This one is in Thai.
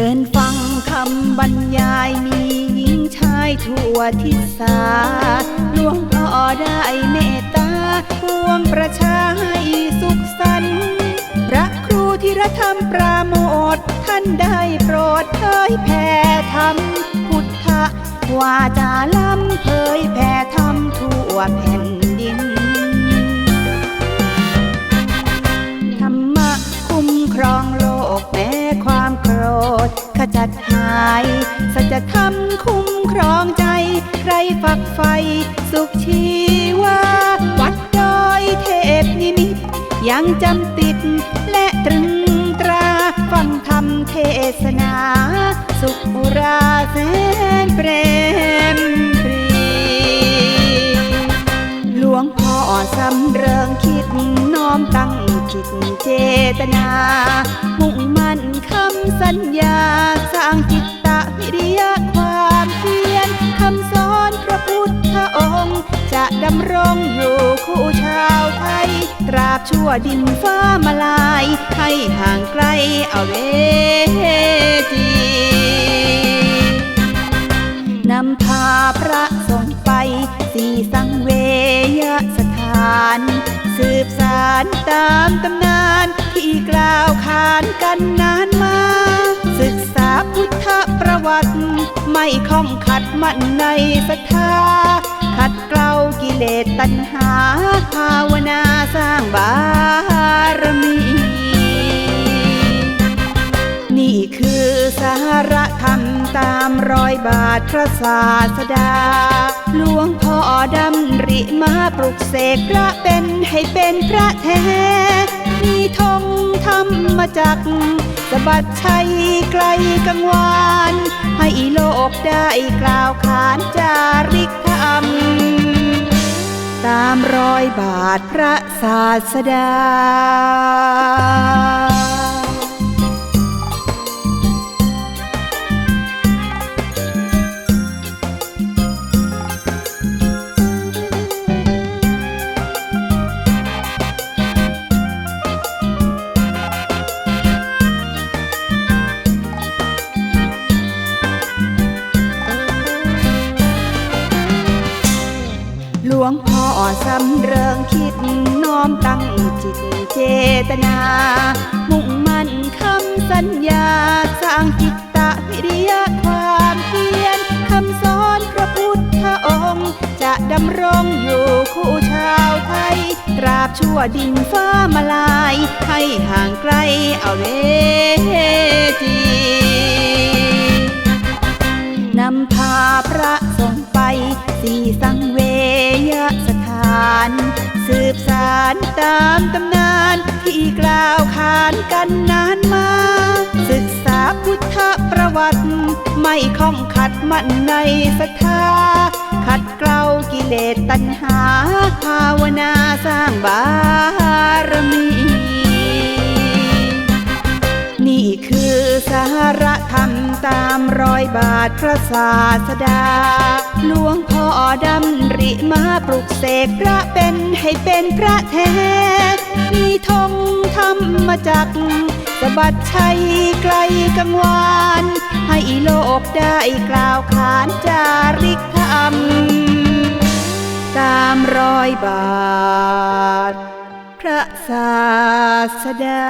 ชิญฟังคำบรรยายมีหญิงชายทั่วทิศาหลวงพ่อได้เมตตาปวงประชาให้สุขสันต์พระครูธีรธรรมปราโมทท่านได้โปรดเผยแผ่ธรรมพุทธวาจาล้ำเผยแผ่ธรรมทั่วแผ่น สัจธรรมคุ้มครองใจ ใครฝักใฝ่สุขชีวา วัดดอยเทพนิมิต ยังจำติดและตรึงตรา ฟังธรรมเทศนา สุขอุราแสนเปรมปรี หลวงพ่อสำเริงคิดน้อมตั้งจิตเจตนา มุ่ง ดำรงอยู่คู่ชาวไทย ตราบชั่วดินฟ้ามาลาย ให้ห่างไกลเอาเวจีนำพาพระสงฆ์ไป สี่สังเวยสถาน สืบสารตามตำนานที่กล่าวขานกันนานมา ศึกษาพุทธประวัติ ไม่ข้องขัดมั่นในศรัทธา ขัดเกลากิเลสตัณหา ภาวนาสร้างบารมี นี่คือสาระธรรมตามรอยบาทพระศาสดา หลวงพ่อดำริมาปลุกเสกพระเป็นให้เป็นพระแท้ มีธงธรรมจักสะบัดชัยไกลกังวาน ให้โลกได้กล่าวขานจาริก รมตามรอยบาทพระศาสดา วงพ่อสำเริงคิดน้อมตั้งจิตเจตนา มุ่งมั่นคำสัญญา สร้างจิตตะวิริยะความเพียรคำสอนพระพุทธองค์ จะดำรงอยู่คู่ชาวไทย ตราบชั่วดินฟ้ามาลาย ให้ห่างไกลเอาเวจีารตามตำนานที่กล่าวขานกันนานมา ศึกษาพุทธประวัติ ไม่ข้องขัดมันในศรัทธา ขัดเกลากิเลสตัณหา ภาวนาสร้างบารมี นี่คือสาระธรรมตามรอยบาทพระศาสดา หลวงพ่อดำริมาปลุกเสกพระเป็นให้เป็นพระแท้ มีธงธรรมจักสะบัดชัยไกลกังวาน ให้โลกได้กล่าวขานจาริกธรรมตามรอยบาท พระศาสดา